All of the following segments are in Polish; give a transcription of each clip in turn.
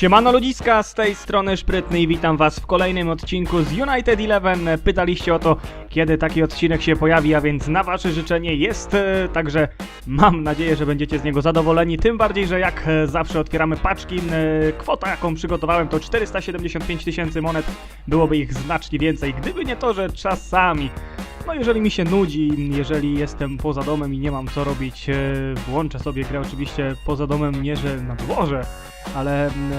Siemano ludziska, z tej strony Szprytny i witam was w kolejnym odcinku z United Eleven. Pytaliście o to, kiedy taki odcinek się pojawi, a więc na wasze życzenie jest, e, także mam nadzieję, że będziecie z niego zadowoleni, tym bardziej, że jak e, zawsze otwieramy paczki, e, kwota jaką przygotowałem to 475 tysięcy monet, byłoby ich znacznie więcej, gdyby nie to, że czasami no jeżeli mi się nudzi, jeżeli jestem poza domem i nie mam co robić, e, włączę sobie grę oczywiście poza domem, nie że na dworze, ale mm,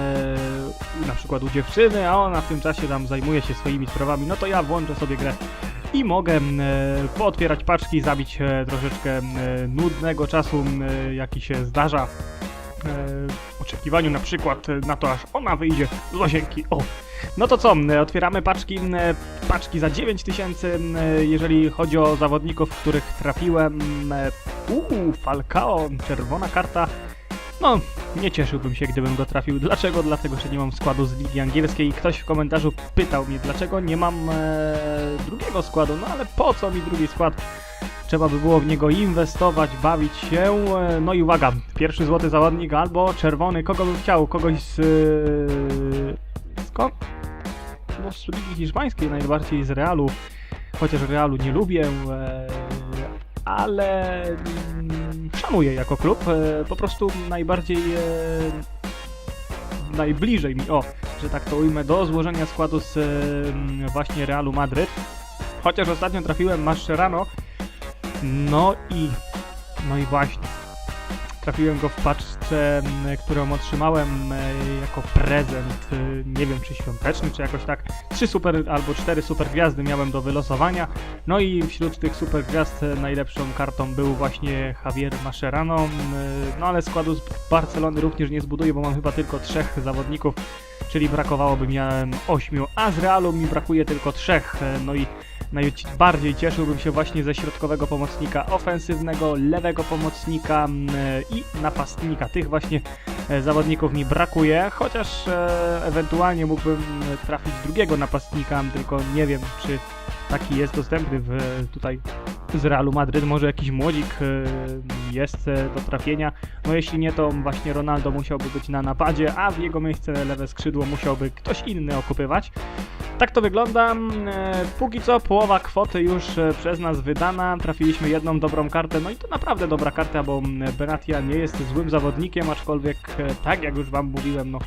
e, na przykład u dziewczyny, a ona w tym czasie tam zajmuje się swoimi sprawami, no to ja włączę sobie grę i mogę mm, e, pootwierać paczki, zabić e, troszeczkę mm, e, nudnego czasu, e, jaki się zdarza. E, oczekiwaniu na przykład na to, aż ona wyjdzie z łazienki. O! No to co, otwieramy paczki, paczki za 9000, m, jeżeli chodzi o zawodników, których trafiłem. Uuu, Falcao, czerwona karta. No, nie cieszyłbym się, gdybym go trafił. Dlaczego? Dlatego, że nie mam składu z Ligi Angielskiej. Ktoś w komentarzu pytał mnie, dlaczego nie mam e, drugiego składu. No ale po co mi drugi skład? Trzeba by było w niego inwestować, bawić się. e, No i uwaga, pierwszy złoty zawodnik albo czerwony. Kogo bym chciał? Kogoś z... e, Skąd? No z Ligi Hiszpańskiej najbardziej z Realu. Chociaż Realu nie lubię, e, ale jako klub. E, po prostu najbardziej e, najbliżej mi, o, że tak to ujmę, do złożenia składu z e, właśnie Realu Madryt. Chociaż ostatnio trafiłem Mascherano. No i no i właśnie. Trafiłem go w paczce, którą otrzymałem e, jako prezent, e, nie wiem czy świąteczny, czy jakoś tak. Trzy super albo cztery super gwiazdy miałem do wylosowania. No i wśród tych super gwiazd e, najlepszą kartą był właśnie Javier Mascherano. No ale składu z Barcelony również nie zbuduję, bo mam chyba tylko trzech zawodników, czyli brakowałoby mi ośmiu, a z Realu mi brakuje tylko trzech. No i Najbardziej cieszyłbym się właśnie ze środkowego pomocnika ofensywnego, lewego pomocnika mm, i napastnika. Tych właśnie e, zawodników mi brakuje, chociaż e, ewentualnie mógłbym trafić drugiego napastnika, tylko nie wiem, czy taki jest dostępny w, tutaj z Realu Madryt. Może jakiś młodzik e, jest e, do trafienia. No jeśli nie, to właśnie Ronaldo musiałby być na napadzie, a w jego miejsce lewe skrzydło musiałby ktoś inny okupywać. Tak to wygląda. E, Póki co połowa kwoty już przez nas wydana. Trafiliśmy jedną dobrą kartę, no i to naprawdę dobra karta, bo mm, Benatia nie jest złym zawodnikiem, aczkolwiek tak jak już wam mówiłem, no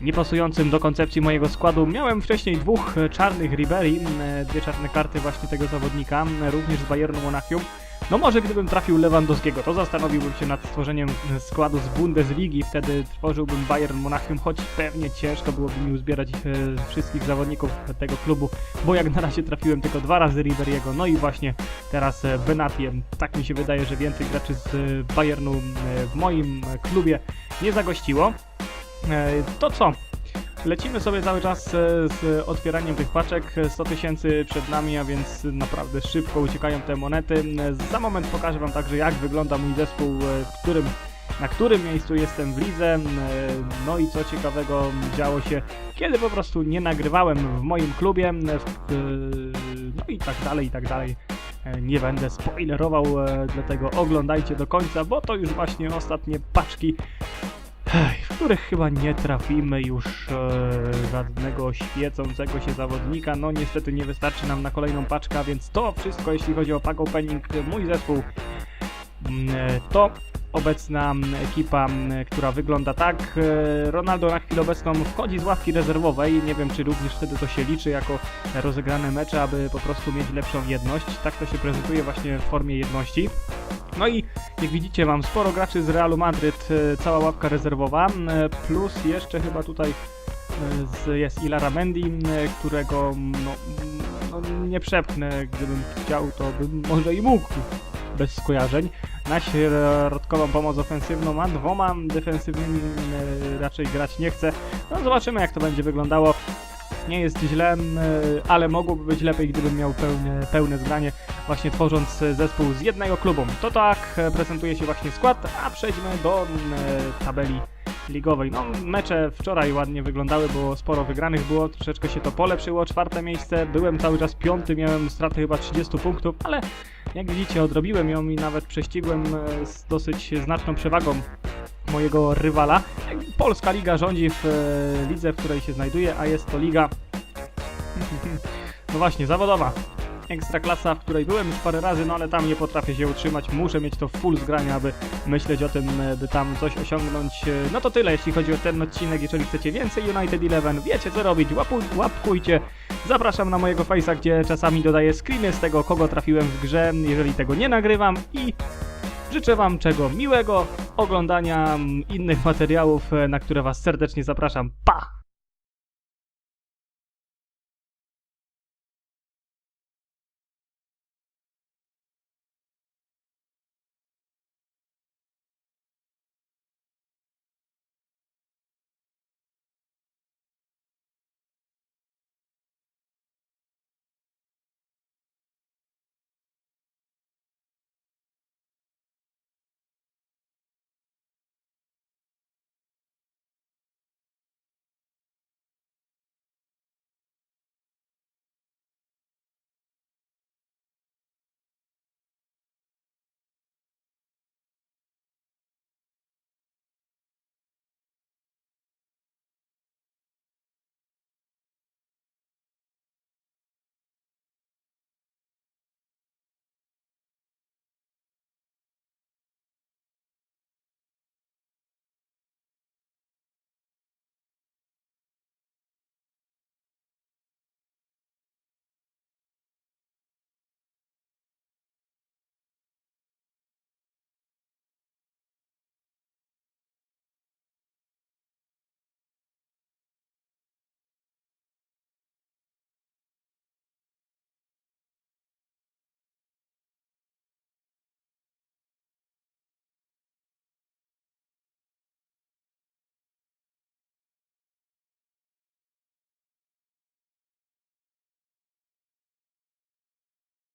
niepasującym do koncepcji mojego składu. Miałem wcześniej dwóch e, czarnych Ribery, e, dwie czarne karty właśnie tego zawodnika, również z Bayernu Monachium. No może gdybym trafił Lewandowskiego, to zastanowiłbym się nad stworzeniem e, składu z Bundesligi, wtedy tworzyłbym Bayern Monachium, choć pewnie ciężko byłoby mi uzbierać wszystkich zawodników tego klubu, bo jak na razie trafiłem tylko dwa razy Riberiego, no i właśnie teraz e, Benatiem. Tak mi się wydaje, że więcej graczy z Bayernu w moim klubie nie zagościło. E, To co? Lecimy sobie cały czas e, z otwieraniem tych paczek. 100 tysięcy przed nami, a więc naprawdę szybko uciekają te monety. Za moment pokażę Wam także, jak wygląda mój zespół, e, którym, na którym miejscu jestem w lidze. No i co ciekawego działo się, kiedy po prostu nie nagrywałem w moim klubie. No i tak dalej, i tak dalej. Nie będę spoilerował, dlatego oglądajcie do końca, bo to już właśnie ostatnie paczki w których chyba nie trafimy już e, żadnego świecącego się zawodnika. No niestety nie wystarczy nam na kolejną paczkę, więc to wszystko jeśli chodzi o pack opening. Mój zespół mm, e, to obecna mm, ekipa, mm, która wygląda tak. E, Ronaldo na chwilę obecną wchodzi z ławki rezerwowej. Nie wiem, czy również wtedy to się liczy jako rozegrane mecze, aby po prostu mieć lepszą jedność. Tak to się prezentuje właśnie w formie jedności. No i jak widzicie mam sporo graczy z Realu Madryt, e, cała ławka rezerwowa, plus jeszcze chyba tutaj e, jest Ilara Mendy, którego no, no, nie przepchnę, gdybym chciał to bym może i mógł bez skojarzeń. Na środkową pomoc ofensywną, a dwoma defensywnymi raczej grać nie chcę. No zobaczymy jak to będzie wyglądało. Nie jest źle, ale mogłoby być lepiej, gdybym miał pełne, pełne zgranie, właśnie tworząc zespół z jednego klubu. To tak prezentuje się właśnie skład, a przejdźmy do tabeli ligowej. No, mecze wczoraj ładnie wyglądały, było sporo wygranych, było troszeczkę się to polepszyło. Czwarte miejsce, byłem cały czas piąty, miałem straty chyba 30 punktów, ale jak widzicie, odrobiłem ją i nawet prześcigłem e, z dosyć znaczną przewagą mojego rywala. Polska liga rządzi w e, lidze, w której się znajduje, a jest to liga no właśnie, zawodowa. Ekstraklasa, w której byłem już parę razy, no ale tam nie potrafię się utrzymać. Muszę mieć to full zgrania, aby myśleć o tym, e, by tam coś osiągnąć. E, No to tyle, jeśli chodzi o ten odcinek. Jeżeli chcecie więcej United Eleven, wiecie co robić, łapuj, łapkujcie. Zapraszam na mojego face'a, gdzie czasami dodaję screeny z tego, kogo trafiłem w grze, jeżeli tego nie nagrywam i życzę wam czego miłego, oglądania mm, innych materiałów, e, na które was serdecznie zapraszam. Pa!